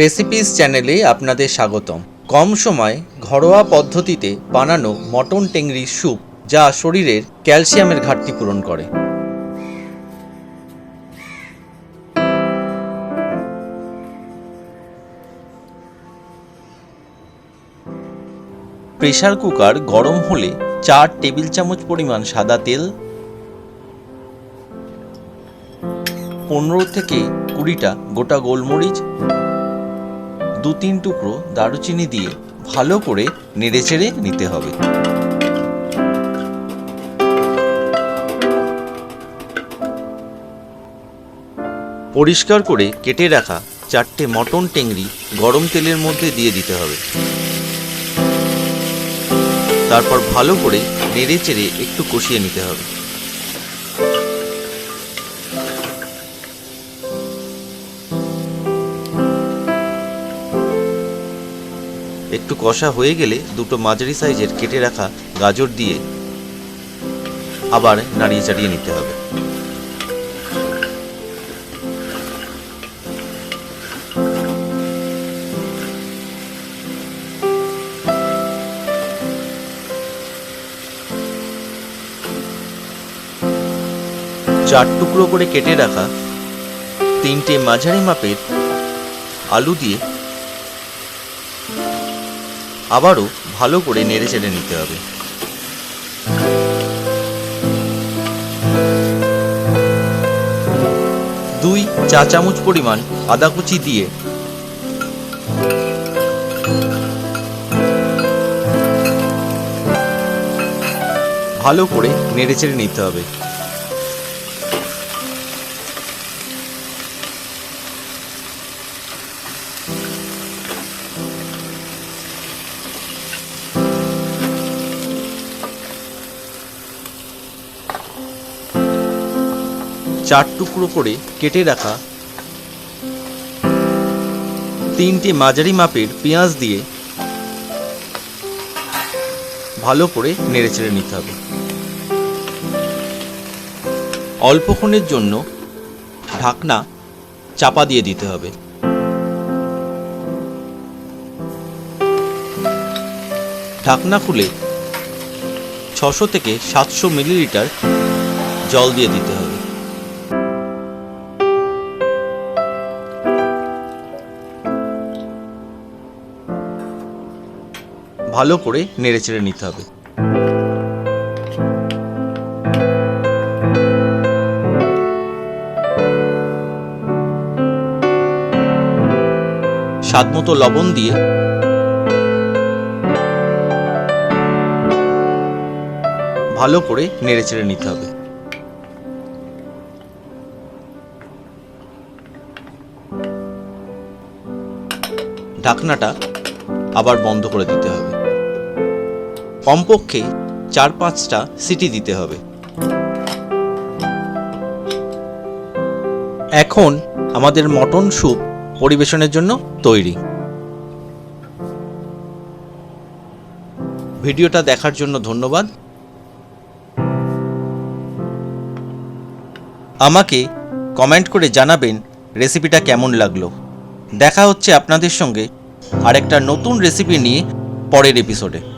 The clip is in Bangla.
রেসিপিস চ্যানেলে আপনাদের স্বাগতম। কম সময় ঘরোয়া পদ্ধতিতে বানানো মটন টেংরির স্যুপ যা শরীরের ক্যালসিয়ামের ঘাটতি পূরণ করে। প্রেশার কুকার গরম হলে চার টেবিল চামচ পরিমাণ সাদা তেল, পনেরো থেকে কুড়িটা গোটা গোলমরিচ দু তিন টুকরো দারুচিনি দিয়ে ভালো করে নেড়েচেড়ে নিতে হবে। পরিষ্কার করে কেটে রাখা চারটে মটন টেংরি গরম তেলের মধ্যে দিয়ে দিতে হবে। তারপর ভালো করে নেড়ে চেড়ে একটু কষিয়ে নিতে হবে। একটু কষা হয়ে গেলে দুটো মাঝারি সাইজের কেটে রাখা গাজর দিয়ে আবার নাড়িয়ে চাড়িয়ে নিতে হবে। চার টুকরো করে কেটে রাখা তিনটে মাঝারি মাপের আলু দিয়ে আবারও ভালো করে নেড়ে চেড়ে নিতে হবে। দুই চা চামচ পরিমাণ আদা কুচি দিয়ে ভালো করে নেড়ে চেড়ে নিতে হবে। চার টুকরো করে কেটে রাখা তিনটে মাঝারি মাপের পেঁয়াজ দিয়ে ভালো করে নেড়েচেড়ে নিতে হবে। অল্পক্ষণের জন্য ঢাকনা চাপা দিয়ে দিতে হবে। ঢাকনা খুলে ছশো থেকে সাতশো মিলিলিটার জল দিয়ে দিতে হবে। ভালো করে নেড়েচেড়ে নিতে হবে। স্বাদ মতো লবণ দিয়ে ভালো করে নেড়েচেড়ে নিতে হবে। ঢাকনাটা আবার বন্ধ করে দিতে হবে। কমপক্ষে চার পাঁচটা সিটি দিতে হবে। এখন আমাদের মটন স্যুপ পরিবেশনের জন্য তৈরি। ভিডিওটা দেখার জন্য ধন্যবাদ। আমাকে কমেন্ট করে জানাবেন রেসিপিটা কেমন লাগল। দেখা হচ্ছে আপনাদের সঙ্গে আরেকটা নতুন রেসিপি নিয়ে পরের এপিসোডে।